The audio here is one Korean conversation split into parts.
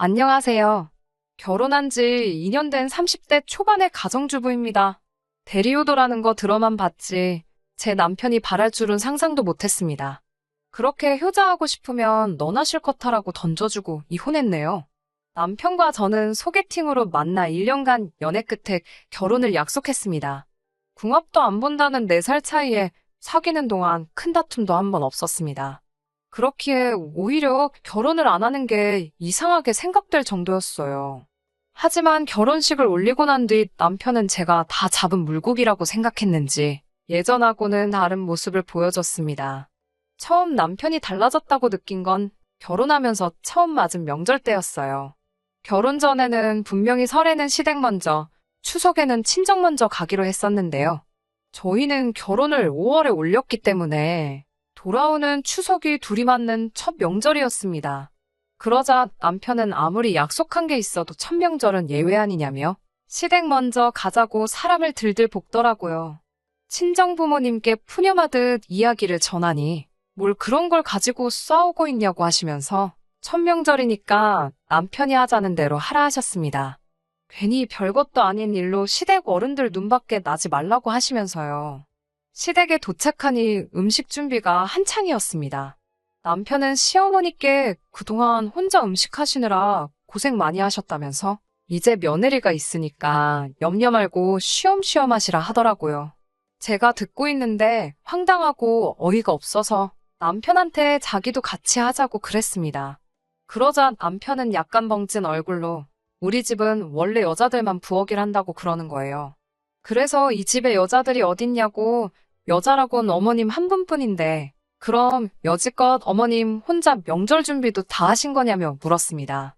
안녕하세요. 결혼한 지 2년 된 30대 초반의 가정주부입니다. 대리오더라는 거 들어만 봤지 제 남편이 바랄 줄은 상상도 못했습니다. 그렇게 효자하고 싶으면 너나 실컷 하라고 던져주고 이혼했네요. 남편과 저는 소개팅으로 만나 1년간 연애 끝에 결혼을 약속했습니다. 궁합도 안 본다는 4살 차이에 사귀는 동안 큰 다툼도 한 번 없었습니다. 그렇기에 오히려 결혼을 안 하는 게 이상하게 생각될 정도였어요. 하지만 결혼식을 올리고 난 뒤 남편은 제가 다 잡은 물고기라고 생각했는지 예전하고는 다른 모습을 보여줬습니다. 처음 남편이 달라졌다고 느낀 건 결혼하면서 처음 맞은 명절 때였어요. 결혼 전에는 분명히 설에는 시댁 먼저, 추석에는 친정 먼저 가기로 했었는데요. 저희는 결혼을 5월에 올렸기 때문에 돌아오는 추석이 둘이 맞는 첫 명절이었습니다. 그러자 남편은 아무리 약속한 게 있어도 첫 명절은 예외 아니냐며 시댁 먼저 가자고 사람을 들들 볶더라고요. 친정 부모님께 푸념하듯 이야기를 전하니 뭘 그런 걸 가지고 싸우고 있냐고 하시면서 첫 명절이니까 남편이 하자는 대로 하라 하셨습니다. 괜히 별것도 아닌 일로 시댁 어른들 눈밖에 나지 말라고 하시면서요. 시댁에 도착하니 음식 준비가 한창이었습니다. 남편은 시어머니께 그동안 혼자 음식 하시느라 고생 많이 하셨다면서 이제 며느리가 있으니까 염려 말고 쉬엄쉬엄 하시라 하더라고요. 제가 듣고 있는데 황당하고 어이가 없어서 남편한테 자기도 같이 하자고 그랬습니다. 그러자 남편은 약간 벙찐 얼굴로 우리 집은 원래 여자들만 부엌일 한다고 그러는 거예요. 그래서 이 집에 여자들이 어딨냐고 여자라곤 어머님 한 분뿐인데 그럼 여지껏 어머님 혼자 명절 준비도 다 하신 거냐며 물었습니다.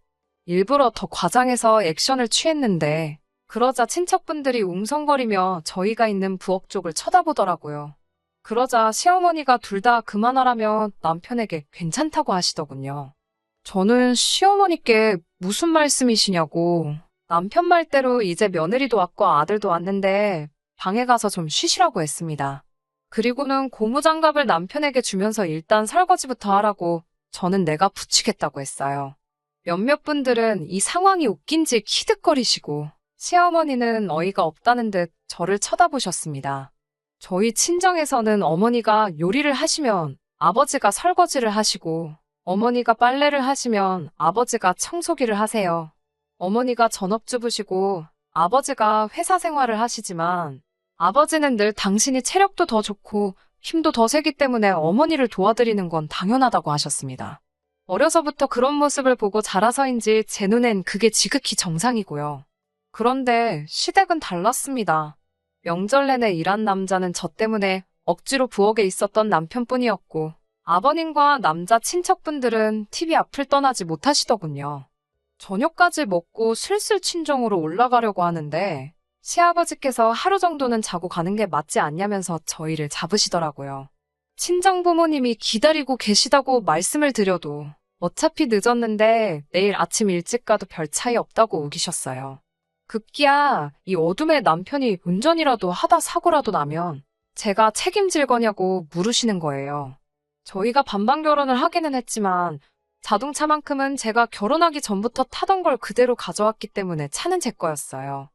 일부러 더 과장해서 액션을 취했는데 그러자 친척분들이 웅성거리며 저희가 있는 부엌 쪽을 쳐다보더라고요. 그러자 시어머니가 둘 다 그만하라며 남편에게 괜찮다고 하시더군요. 저는 시어머니께 무슨 말씀이시냐고 남편 말대로 이제 며느리도 왔고 아들도 왔는데 방에 가서 좀 쉬시라고 했습니다. 그리고는 고무장갑을 남편에게 주면서 일단 설거지부터 하라고 저는 내가 붙이겠다고 했어요. 몇몇 분들은 이 상황이 웃긴지 키득거리시고 시어머니는 어이가 없다는 듯 저를 쳐다보셨습니다. 저희 친정에서는 어머니가 요리를 하시면 아버지가 설거지를 하시고 어머니가 빨래를 하시면 아버지가 청소기를 하세요. 어머니가 전업주부시고 아버지가 회사 생활을 하시지만 아버지는 늘 당신이 체력도 더 좋고 힘도 더 세기 때문에 어머니를 도와드리는 건 당연하다고 하셨습니다. 어려서부터 그런 모습을 보고 자라서인지 제 눈엔 그게 지극히 정상이고요. 그런데 시댁은 달랐습니다. 명절 내내 일한 남자는 저 때문에 억지로 부엌에 있었던 남편뿐이었고 아버님과 남자 친척분들은 TV 앞을 떠나지 못하시더군요. 저녁까지 먹고 슬슬 친정으로 올라가려고 하는데 시아버지께서 하루 정도는 자고 가는 게 맞지 않냐면서 저희를 잡으시더라고요. 친정 부모님이 기다리고 계시다고 말씀을 드려도 어차피 늦었는데 내일 아침 일찍 가도 별 차이 없다고 우기셨어요. 급기야 이 어둠에 남편이 운전이라도 하다 사고라도 나면 제가 책임질 거냐고 물으시는 거예요. 저희가 반반 결혼을 하기는 했지만 자동차만큼은 제가 결혼하기 전부터 타던 걸 그대로 가져왔기 때문에 차는 제 거였어요.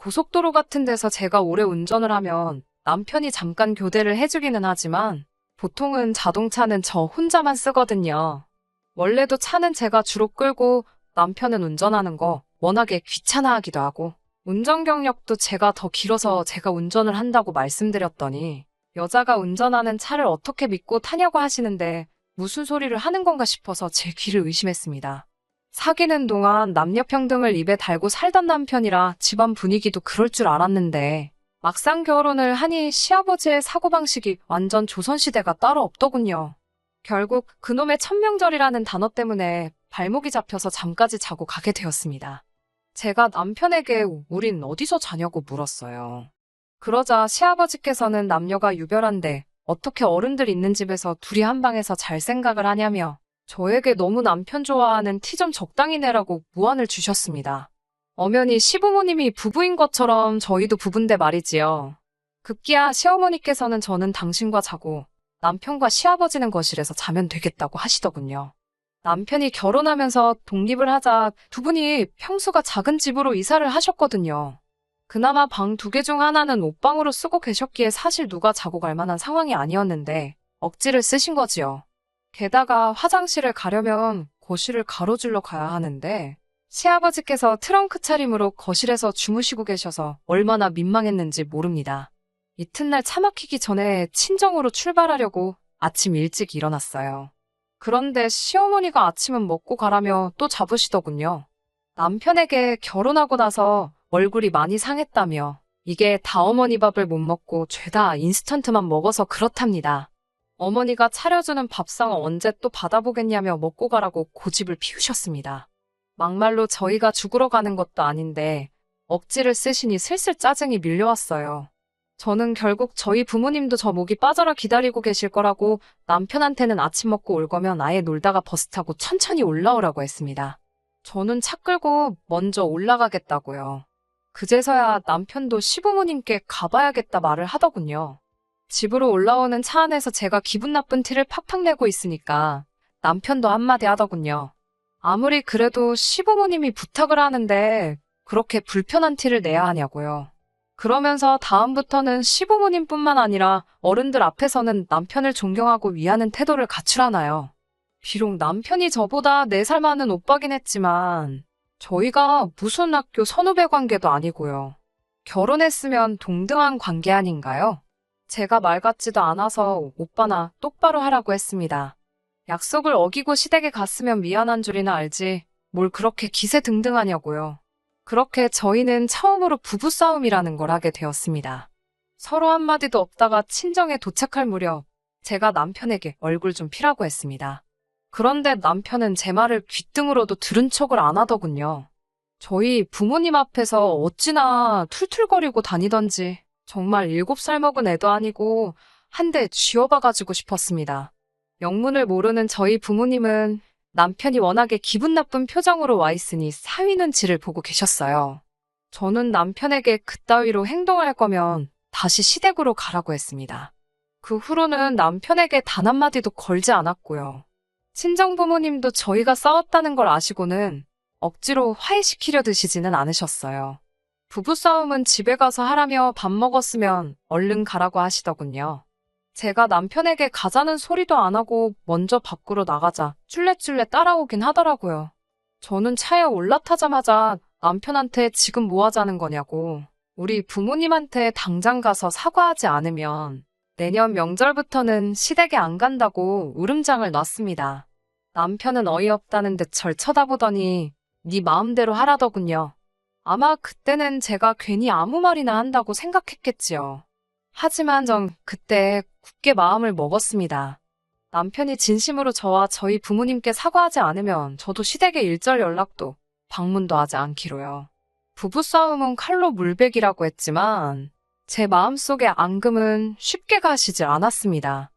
고속도로 같은 데서 제가 오래 운전을 하면 남편이 잠깐 교대를 해주기는 하지만 보통은 자동차는 저 혼자만 쓰거든요. 원래도 차는 제가 주로 끌고 남편은 운전하는 거 워낙에 귀찮아 하기도 하고 운전 경력도 제가 더 길어서 제가 운전을 한다고 말씀드렸더니 여자가 운전하는 차를 어떻게 믿고 타냐고 하시는데 무슨 소리를 하는 건가 싶어서 제 귀를 의심했습니다. 사귀는 동안 남녀평등을 입에 달고 살던 남편이라 집안 분위기도 그럴 줄 알았는데 막상 결혼을 하니 시아버지의 사고방식이 완전 조선시대가 따로 없더군요. 결국 그놈의 천명절이라는 단어 때문에 발목이 잡혀서 잠까지 자고 가게 되었습니다. 제가 남편에게 우린 어디서 자냐고 물었어요. 그러자 시아버지께서는 남녀가 유별한데 어떻게 어른들 있는 집에서 둘이 한 방에서 잘 생각을 하냐며 저에게 너무 남편 좋아하는 티 좀 적당히 내라고 무안을 주셨습니다. 엄연히 시부모님이 부부인 것처럼 저희도 부부인데 말이지요. 급기야 시어머니께서는 저는 당신과 자고 남편과 시아버지는 거실에서 자면 되겠다고 하시더군요. 남편이 결혼하면서 독립을 하자 두 분이 평수가 작은 집으로 이사를 하셨거든요. 그나마 방 두 개 중 하나는 옷방으로 쓰고 계셨기에 사실 누가 자고 갈 만한 상황이 아니었는데 억지를 쓰신 거지요. 게다가 화장실을 가려면 거실을 가로질러 가야 하는데 시아버지께서 트렁크 차림으로 거실에서 주무시고 계셔서 얼마나 민망했는지 모릅니다. 이튿날 차 막히기 전에 친정으로 출발하려고 아침 일찍 일어났어요. 그런데 시어머니가 아침은 먹고 가라며 또 잡으시더군요. 남편에게 결혼하고 나서 얼굴이 많이 상했다며 이게 다 어머니 밥을 못 먹고 죄다 인스턴트만 먹어서 그렇답니다. 어머니가 차려주는 밥상 언제 또 받아보겠냐며 먹고 가라고 고집을 피우셨습니다. 막말로 저희가 죽으러 가는 것도 아닌데 억지를 쓰시니 슬슬 짜증이 밀려왔어요. 저는 결국 저희 부모님도 저 목이 빠져라 기다리고 계실 거라고 남편한테는 아침 먹고 올 거면 아예 놀다가 버스 타고 천천히 올라오라고 했습니다. 저는 차 끌고 먼저 올라가겠다고요. 그제서야 남편도 시부모님께 가봐야겠다 말을 하더군요. 집으로 올라오는 차 안에서 제가 기분 나쁜 티를 팍팍 내고 있으니까 남편도 한마디 하더군요. 아무리 그래도 시부모님이 부탁을 하는데 그렇게 불편한 티를 내야 하냐고요. 그러면서 다음부터는 시부모님뿐만 아니라 어른들 앞에서는 남편을 존경하고 위하는 태도를 갖추라나요. 비록 남편이 저보다 4살 많은 오빠긴 했지만 저희가 무슨 학교 선후배 관계도 아니고요. 결혼했으면 동등한 관계 아닌가요? 제가 말 같지도 않아서 오빠나 똑바로 하라고 했습니다. 약속을 어기고 시댁에 갔으면 미안한 줄이나 알지 뭘 그렇게 기세 등등하냐고요. 그렇게 저희는 처음으로 부부싸움이라는 걸 하게 되었습니다. 서로 한마디도 없다가 친정에 도착할 무렵 제가 남편에게 얼굴 좀 피라고 했습니다. 그런데 남편은 제 말을 귓등으로도 들은 척을 안 하더군요. 저희 부모님 앞에서 어찌나 툴툴거리고 다니던지 정말 일곱 살 먹은 애도 아니고 한 대 쥐어봐가지고 싶었습니다. 영문을 모르는 저희 부모님은 남편이 워낙에 기분 나쁜 표정으로 와 있으니 사위 눈치를 보고 계셨어요. 저는 남편에게 그따위로 행동할 거면 다시 시댁으로 가라고 했습니다. 그 후로는 남편에게 단 한마디도 걸지 않았고요. 친정 부모님도 저희가 싸웠다는 걸 아시고는 억지로 화해시키려 드시지는 않으셨어요. 부부싸움은 집에 가서 하라며 밥 먹었으면 얼른 가라고 하시더군요. 제가 남편에게 가자는 소리도 안 하고 먼저 밖으로 나가자 쫄래쫄래 따라오긴 하더라고요. 저는 차에 올라타자마자 남편한테 지금 뭐 하자는 거냐고 우리 부모님한테 당장 가서 사과하지 않으면 내년 명절부터는 시댁에 안 간다고 울음장을 놨습니다. 남편은 어이없다는 듯 절 쳐다보더니 네 마음대로 하라더군요. 아마 그때는 제가 괜히 아무 말이나 한다고 생각했겠지요. 하지만 전 그때 굳게 마음을 먹었습니다. 남편이 진심으로 저와 저희 부모님께 사과하지 않으면 저도 시댁에 일절 연락도 방문도 하지 않기로요. 부부싸움은 칼로 물베기라고 했지만 제 마음속의 앙금은 쉽게 가시질 않았습니다.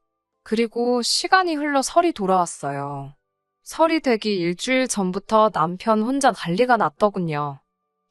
그리고 시간이 흘러 설이 돌아왔어요. 설이 되기 일주일 전부터 남편 혼자 난리가 났더군요.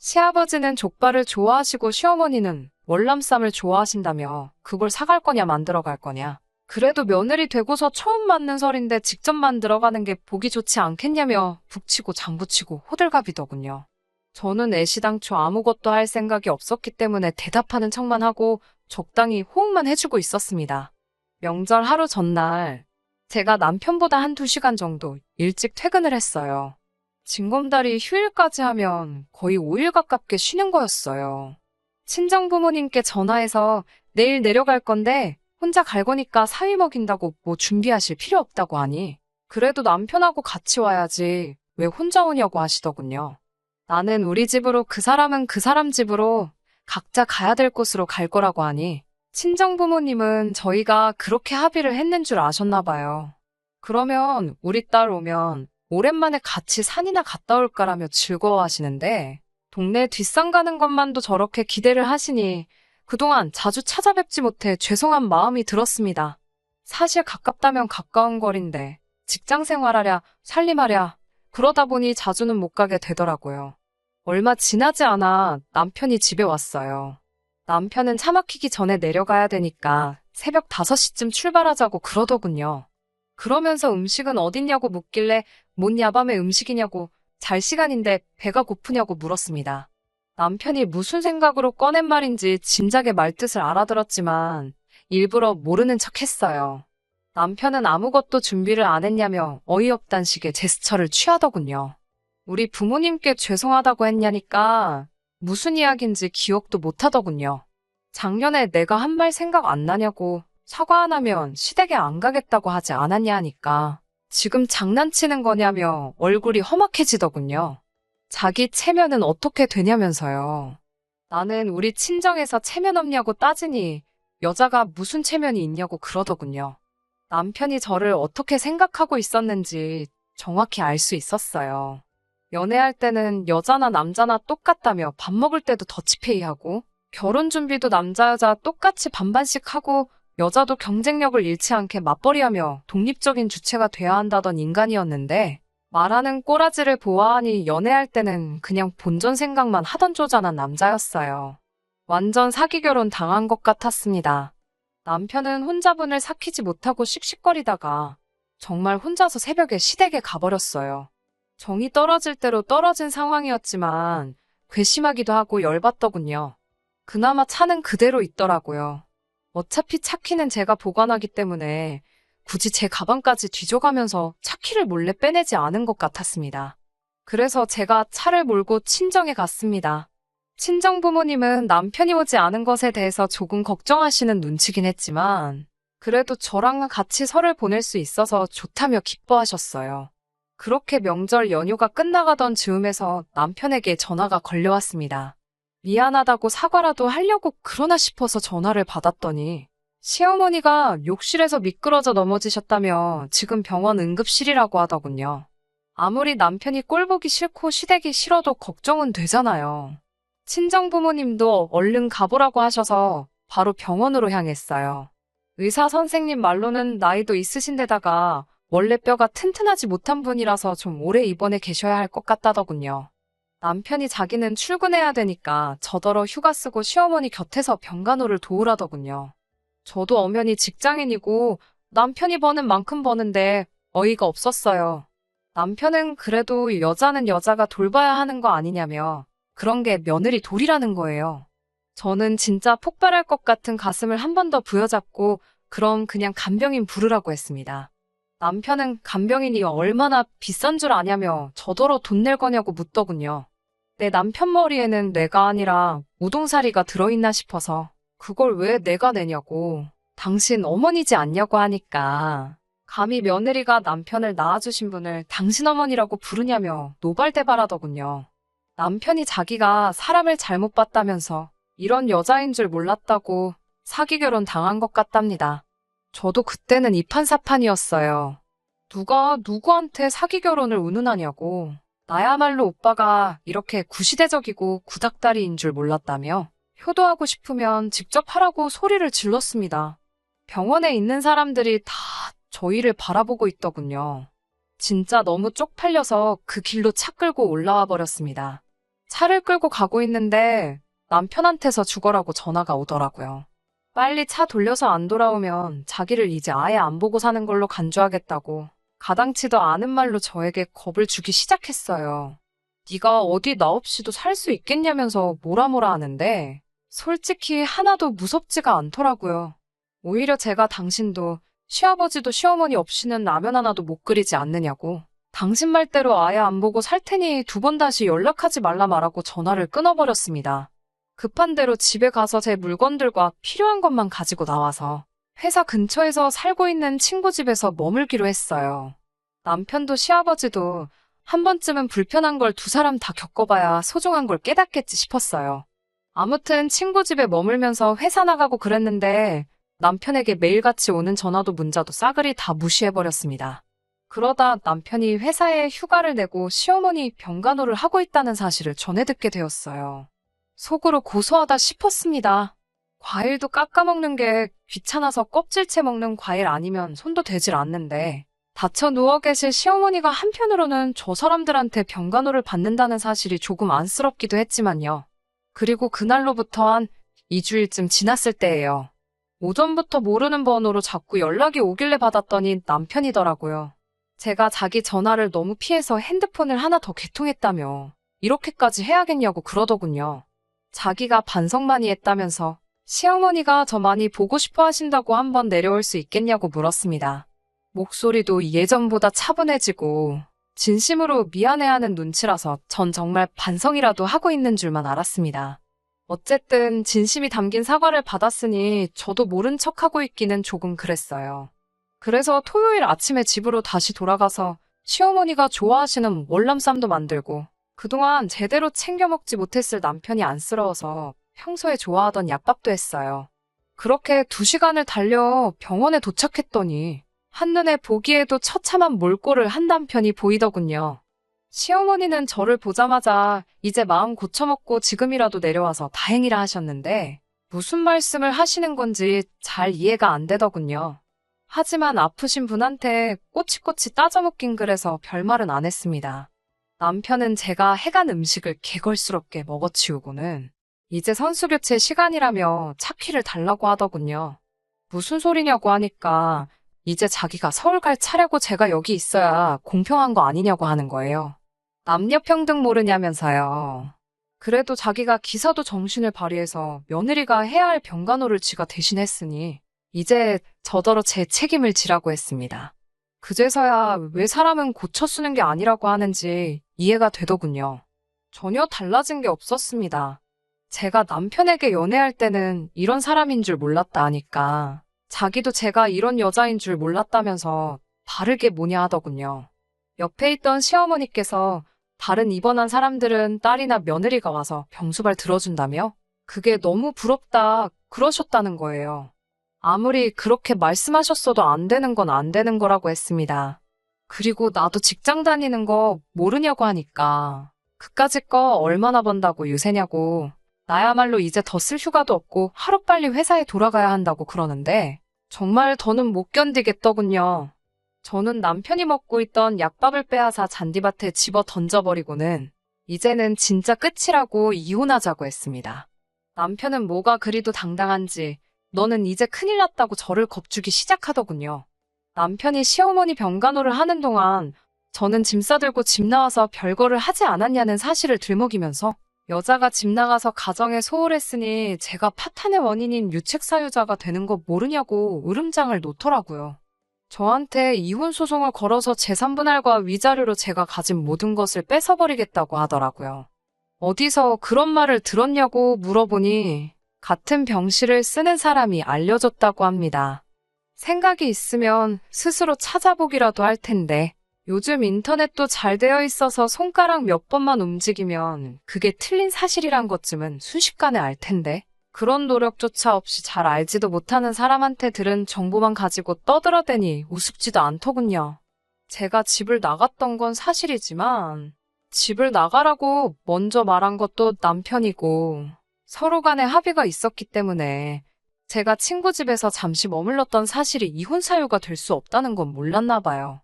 시아버지는 족발을 좋아하시고 시어머니는 월남쌈을 좋아하신다며 그걸 사갈 거냐 만들어 갈 거냐. 그래도 며느리 되고서 처음 맞는 설인데 직접 만들어 가는 게 보기 좋지 않겠냐며 북치고 장구치고 호들갑이더군요. 저는 애시당초 아무것도 할 생각이 없었기 때문에 대답하는 척만 하고 적당히 호응만 해주고 있었습니다. 명절 하루 전날 제가 남편보다 한두 시간 정도 일찍 퇴근을 했어요. 징검다리 휴일까지 하면 거의 5일 가깝게 쉬는 거였어요. 친정 부모님께 전화해서 내일 내려갈 건데 혼자 갈 거니까 사위 먹인다고 뭐 준비하실 필요 없다고 하니 그래도 남편하고 같이 와야지 왜 혼자 오냐고 하시더군요. 나는 우리 집으로 그 사람은 그 사람 집으로 각자 가야 될 곳으로 갈 거라고 하니 친정 부모님은 저희가 그렇게 합의를 했는 줄 아셨나 봐요. 그러면 우리 딸 오면 오랜만에 같이 산이나 갔다 올까라며 즐거워하시는데 동네 뒷산 가는 것만도 저렇게 기대를 하시니 그동안 자주 찾아뵙지 못해 죄송한 마음이 들었습니다. 사실 가깝다면 가까운 거리인데 직장 생활하랴 살림하랴 그러다 보니 자주는 못 가게 되더라고요. 얼마 지나지 않아 남편이 집에 왔어요. 남편은 차 막히기 전에 내려가야 되니까 새벽 5시쯤 출발하자고 그러더군요. 그러면서 음식은 어딨냐고 묻길래 뭔 야밤에 음식이냐고, 잘 시간인데 배가 고프냐고 물었습니다. 남편이 무슨 생각으로 꺼낸 말인지 짐작의 말뜻을 알아들었지만 일부러 모르는 척 했어요. 남편은 아무것도 준비를 안 했냐며 어이없단 식의 제스처를 취하더군요. 우리 부모님께 죄송하다고 했냐니까 무슨 이야기인지 기억도 못 하더군요. 작년에 내가 한 말 생각 안 나냐고 사과 안 하면 시댁에 안 가겠다고 하지 않았냐 하니까 지금 장난치는 거냐며 얼굴이 험악해지더군요. 자기 체면은 어떻게 되냐면서요. 나는 우리 친정에서 체면 없냐고 따지니 여자가 무슨 체면이 있냐고 그러더군요. 남편이 저를 어떻게 생각하고 있었는지 정확히 알 수 있었어요. 연애할 때는 여자나 남자나 똑같다며 밥 먹을 때도 더치페이하고 결혼 준비도 남자 여자 똑같이 반반씩 하고 여자도 경쟁력을 잃지 않게 맞벌이하며 독립적인 주체가 돼야 한다던 인간이었는데 말하는 꼬라지를 보아하니 연애할 때는 그냥 본전 생각만 하던 쪼잔한 남자였어요. 완전 사기 결혼 당한 것 같았습니다. 남편은 혼자분을 삭히지 못하고 씩씩거리다가 정말 혼자서 새벽에 시댁에 가버렸어요. 정이 떨어질 대로 떨어진 상황이었지만 괘씸하기도 하고 열받더군요. 그나마 차는 그대로 있더라고요. 어차피 차키는 제가 보관하기 때문에 굳이 제 가방까지 뒤져가면서 차키를 몰래 빼내지 않은 것 같았습니다. 그래서 제가 차를 몰고 친정에 갔습니다. 친정 부모님은 남편이 오지 않은 것에 대해서 조금 걱정하시는 눈치긴 했지만 그래도 저랑 같이 설을 보낼 수 있어서 좋다며 기뻐하셨어요. 그렇게 명절 연휴가 끝나가던 즈음에서 남편에게 전화가 걸려왔습니다. 미안하다고 사과라도 하려고 그러나 싶어서 전화를 받았더니 시어머니가 욕실에서 미끄러져 넘어지셨다며 지금 병원 응급실이라고 하더군요. 아무리 남편이 꼴보기 싫고 시댁이 싫어도 걱정은 되잖아요. 친정 부모님도 얼른 가보라고 하셔서 바로 병원으로 향했어요. 의사 선생님 말로는 나이도 있으신데다가 원래 뼈가 튼튼하지 못한 분이라서 좀 오래 입원해 계셔야 할 것 같다더군요. 남편이 자기는 출근해야 되니까 저더러 휴가 쓰고 시어머니 곁에서 병간호를 도우라더군요. 저도 엄연히 직장인이고 남편이 버는 만큼 버는데 어이가 없었어요. 남편은 그래도 여자는 여자가 돌봐야 하는 거 아니냐며 그런 게 며느리 돌이라는 거예요. 저는 진짜 폭발할 것 같은 가슴을 한 번 더 부여잡고 그럼 그냥 간병인 부르라고 했습니다. 남편은 간병인이 얼마나 비싼 줄 아냐며 저더러 돈 낼 거냐고 묻더군요. 내 남편 머리에는 뇌가 아니라 우동사리가 들어있나 싶어서 그걸 왜 내가 내냐고 당신 어머니지 않냐고 하니까 감히 며느리가 남편을 낳아주신 분을 당신 어머니라고 부르냐며 노발대발하더군요. 남편이 자기가 사람을 잘못 봤다면서 이런 여자인 줄 몰랐다고 사기 결혼 당한 것 같답니다. 저도 그때는 이판사판이었어요. 누가 누구한테 사기 결혼을 운운하냐고. 나야말로 오빠가 이렇게 구시대적이고 구닥다리인 줄 몰랐다며 효도하고 싶으면 직접 하라고 소리를 질렀습니다. 병원에 있는 사람들이 다 저희를 바라보고 있더군요. 진짜 너무 쪽팔려서 그 길로 차 끌고 올라와 버렸습니다. 차를 끌고 가고 있는데 남편한테서 죽어라고 전화가 오더라고요. 빨리 차 돌려서 안 돌아오면 자기를 이제 아예 안 보고 사는 걸로 간주하겠다고 가당치도 않은 말로 저에게 겁을 주기 시작했어요. 네가 어디 나 없이도 살 수 있겠냐면서 뭐라 뭐라 하는데 솔직히 하나도 무섭지가 않더라고요. 오히려 제가 당신도 시아버지도 시어머니 없이는 라면 하나도 못 끓이지 않느냐고. 당신 말대로 아예 안 보고 살 테니 두 번 다시 연락하지 말라 말하고 전화를 끊어버렸습니다. 급한 대로 집에 가서 제 물건들과 필요한 것만 가지고 나와서 회사 근처에서 살고 있는 친구 집에서 머물기로 했어요. 남편도 시아버지도 한 번쯤은 불편한 걸 두 사람 다 겪어봐야 소중한 걸 깨닫겠지 싶었어요. 아무튼 친구 집에 머물면서 회사 나가고 그랬는데 남편에게 매일같이 오는 전화도 문자도 싸그리 다 무시해버렸습니다. 그러다 남편이 회사에 휴가를 내고 시어머니 병간호를 하고 있다는 사실을 전해 듣게 되었어요. 속으로 고소하다 싶었습니다. 과일도 깎아먹는 게 귀찮아서 껍질째 먹는 과일 아니면 손도 대질 않는데 다쳐 누워 계실 시어머니가 한편으로는 저 사람들한테 병간호를 받는다는 사실이 조금 안쓰럽기도 했지만요. 그리고 그날로부터 한 2주일쯤 지났을 때예요. 오전부터 모르는 번호로 자꾸 연락이 오길래 받았더니 남편이더라고요. 제가 자기 전화를 너무 피해서 핸드폰을 하나 더 개통했다며 이렇게까지 해야겠냐고 그러더군요. 자기가 반성 많이 했다면서 시어머니가 저 많이 보고 싶어 하신다고 한번 내려올 수 있겠냐고 물었습니다. 목소리도 예전보다 차분해지고 진심으로 미안해하는 눈치라서 전 정말 반성이라도 하고 있는 줄만 알았습니다. 어쨌든 진심이 담긴 사과를 받았으니 저도 모른 척하고 있기는 조금 그랬어요. 그래서 토요일 아침에 집으로 다시 돌아가서 시어머니가 좋아하시는 월남쌈도 만들고 그동안 제대로 챙겨 먹지 못했을 남편이 안쓰러워서 평소에 좋아하던 약밥도 했어요. 그렇게 두 시간을 달려 병원에 도착했더니 한눈에 보기에도 처참한 몰골을 한 남편이 보이더군요. 시어머니는 저를 보자마자 이제 마음 고쳐먹고 지금이라도 내려와서 다행이라 하셨는데 무슨 말씀을 하시는 건지 잘 이해가 안 되더군요. 하지만 아프신 분한테 꼬치꼬치 따져먹긴 그래서 별말은 안 했습니다. 남편은 제가 해간 음식을 개걸스럽게 먹어치우고는 이제 선수 교체 시간이라며 차키를 달라고 하더군요. 무슨 소리냐고 하니까 이제 자기가 서울 갈 차례고 제가 여기 있어야 공평한 거 아니냐고 하는 거예요. 남녀평등 모르냐면서요. 그래도 자기가 기사도 정신을 발휘해서 며느리가 해야 할 병간호를 지가 대신했으니 이제 저더러 제 책임을 지라고 했습니다. 그제서야 왜 사람은 고쳐 쓰는 게 아니라고 하는지 이해가 되더군요. 전혀 달라진 게 없었습니다. 제가 남편에게 연애할 때는 이런 사람인 줄 몰랐다 하니까 자기도 제가 이런 여자인 줄 몰랐다면서 다르게 뭐냐 하더군요. 옆에 있던 시어머니께서 다른 입원한 사람들은 딸이나 며느리가 와서 병수발 들어준다며? 그게 너무 부럽다 그러셨다는 거예요. 아무리 그렇게 말씀하셨어도 안 되는 건 안 되는 거라고 했습니다. 그리고 나도 직장 다니는 거 모르냐고 하니까 그까짓 거 얼마나 번다고 유세냐고 나야말로 이제 더 쓸 휴가도 없고 하루빨리 회사에 돌아가야 한다고 그러는데 정말 더는 못 견디겠더군요. 저는 남편이 먹고 있던 약밥을 빼앗아 잔디밭에 집어 던져버리고는 이제는 진짜 끝이라고 이혼하자고 했습니다. 남편은 뭐가 그리도 당당한지 너는 이제 큰일 났다고 저를 겁주기 시작하더군요. 남편이 시어머니 병간호를 하는 동안 저는 짐 싸들고 집 나와서 별거를 하지 않았냐는 사실을 들먹이면서 여자가 집 나가서 가정에 소홀했으니 제가 파탄의 원인인 유책사유자가 되는 거 모르냐고 으름장을 놓더라고요. 저한테 이혼 소송을 걸어서 재산분할과 위자료로 제가 가진 모든 것을 뺏어버리겠다고 하더라고요. 어디서 그런 말을 들었냐고 물어보니 같은 병실을 쓰는 사람이 알려줬다고 합니다. 생각이 있으면 스스로 찾아보기라도 할 텐데 요즘 인터넷도 잘 되어 있어서 손가락 몇 번만 움직이면 그게 틀린 사실이란 것쯤은 순식간에 알 텐데 그런 노력조차 없이 잘 알지도 못하는 사람한테 들은 정보만 가지고 떠들어대니 우습지도 않더군요. 제가 집을 나갔던 건 사실이지만 집을 나가라고 먼저 말한 것도 남편이고 서로 간에 합의가 있었기 때문에 제가 친구 집에서 잠시 머물렀던 사실이 이혼 사유가 될 수 없다는 건 몰랐나 봐요.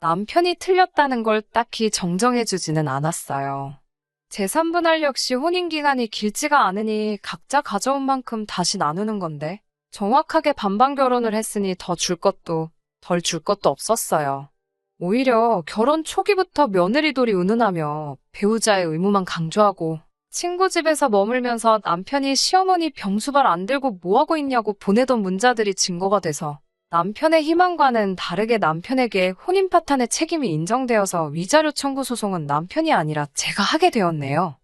남편이 틀렸다는 걸 딱히 정정해주지는 않았어요. 재산 분할 역시 혼인기간이 길지가 않으니 각자 가져온 만큼 다시 나누는 건데 정확하게 반반 결혼을 했으니 더 줄 것도 덜 줄 것도 없었어요. 오히려 결혼 초기부터 며느리 돌이 운운하며 배우자의 의무만 강조하고 친구 집에서 머물면서 남편이 시어머니 병수발 안 들고 뭐하고 있냐고 보내던 문자들이 증거가 돼서 남편의 희망과는 다르게 남편에게 혼인 파탄의 책임이 인정되어서 위자료 청구 소송은 남편이 아니라 제가 하게 되었네요.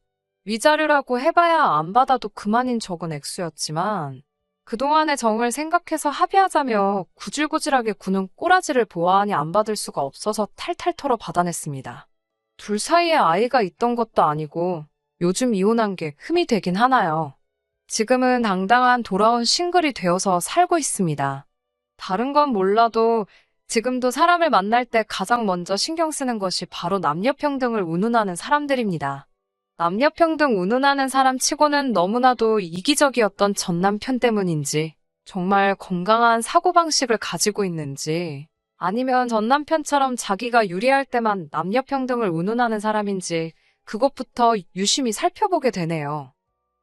위자료라고 해봐야 안 받아도 그만인 적은 액수였지만 그동안의 정을 생각해서 합의하자며 구질구질하게 구는 꼬라지를 보아하니 안 받을 수가 없어서 탈탈 털어 받아냈습니다. 둘 사이에 아이가 있던 것도 아니고 요즘 이혼한 게 흠이 되긴 하나요. 지금은 당당한 돌아온 싱글이 되어서 살고 있습니다. 다른 건 몰라도 지금도 사람을 만날 때 가장 먼저 신경 쓰는 것이 바로 남녀평등을 운운하는 사람들입니다. 남녀평등 운운하는 사람 치고는 너무나도 이기적이었던 전 남편 때문인지 정말 건강한 사고방식을 가지고 있는지 아니면 전 남편처럼 자기가 유리할 때만 남녀평등을 운운하는 사람인지 그것부터 유심히 살펴보게 되네요.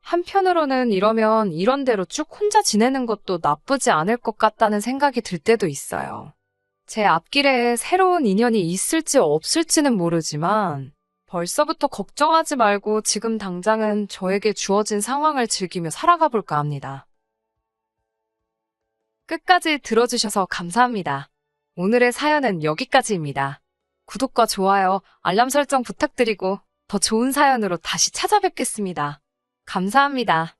한편으로는 이러면 이런 대로 쭉 혼자 지내는 것도 나쁘지 않을 것 같다는 생각이 들 때도 있어요. 제 앞길에 새로운 인연이 있을지 없을지는 모르지만 벌써부터 걱정하지 말고 지금 당장은 저에게 주어진 상황을 즐기며 살아가 볼까 합니다. 끝까지 들어주셔서 감사합니다. 오늘의 사연은 여기까지입니다. 구독과 좋아요, 알람 설정 부탁드리고 더 좋은 사연으로 다시 찾아뵙겠습니다. 감사합니다.